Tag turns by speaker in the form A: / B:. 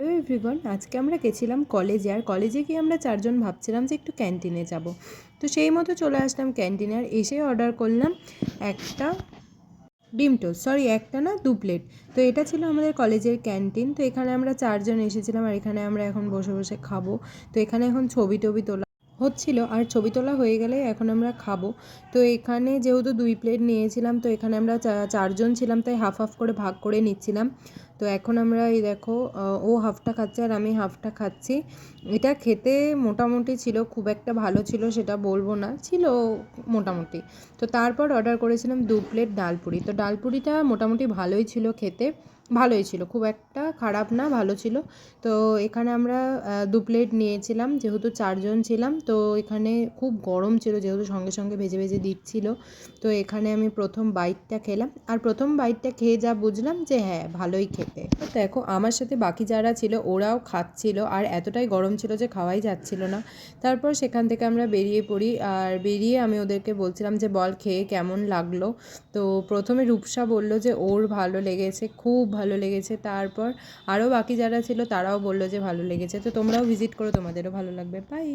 A: Everyone, আজকে আমরা গেছিলাম কলেজে আর কলেজে গিয়ে আমরা চারজন ভাবছিলাম যে একটু ক্যান্টিনে যাব। তো সেই মতো চলে আসলাম ক্যান্টিনে আর এসে অর্ডার করলাম একটা ডিম টোস্ট সরি একটা না দু প্লেট তো এটা ছিল আমাদের কলেজের ক্যান্টিন, তো এখানে আমরা চারজন এসেছিলাম আর এখানে আমরা এখন বসে বসে খাব। তো এখানে এখন ছবি টবি তোলা হচ্ছিল, আর ছবি তোলা হয়ে গেলে এখন আমরা খাব। তো এখানে যেহেতু দুই প্লেট নিয়েছিলাম, তো এখানে আমরা চারজন ছিলাম, তাই হাফ হাফ করে ভাগ করে নিচ্ছিলাম। তো এখন আমরা এই দেখো ও হাফটা খাচ্ছে আর আমি হাফটা খাচ্ছি। এটা খেতে মোটামুটি ছিল, খুব একটা ভালো ছিল সেটা বলব না, ছিল মোটামুটি। তো তারপর অর্ডার করেছিলাম দু প্লেট ডালপুরি। তো ডালপুরিটা মোটামুটি ভালোই ছিল খেতে। ভালোই ছিল, খুব একটা খারাপ না, ভালো ছিল। তো এখানে আমরা দু প্লেট নিয়েছিলাম, যেহেতু চারজন ছিলাম, তো এখানে খুব গরম ছিল, যেহেতু সঙ্গে সঙ্গে ভেজে ভেজে দিচ্ছিল। তো এখানে আমি প্রথম বাইটটা খেলাম, আর প্রথম বাইটটা খেয়ে যা বুঝলাম যে হ্যাঁ ভালোই খেতে। দেখো, আমার সাথে বাকি যারা ছিল, ওরাও খাচ্ছিল, আর এতটাই গরম ছিল যে খাওয়াই যাচ্ছিল না। তারপর সেখান থেকে আমরা বেরিয়ে পড়ি, আর বেরিয়ে আমি ওদেরকে বলছিলাম যে, বল, খেয়ে কেমন লাগল? তো প্রথমে রূপসা বলল যে, ওর ভালো লেগেছে, খুব ভালো লেগেছে। তারপর আরও বাকি যারা ছিল তারাও বলল যে ভালো লেগেছে। তো তোমরাও ভিজিট করো, তোমাদেরও ভালো লাগবে। বাই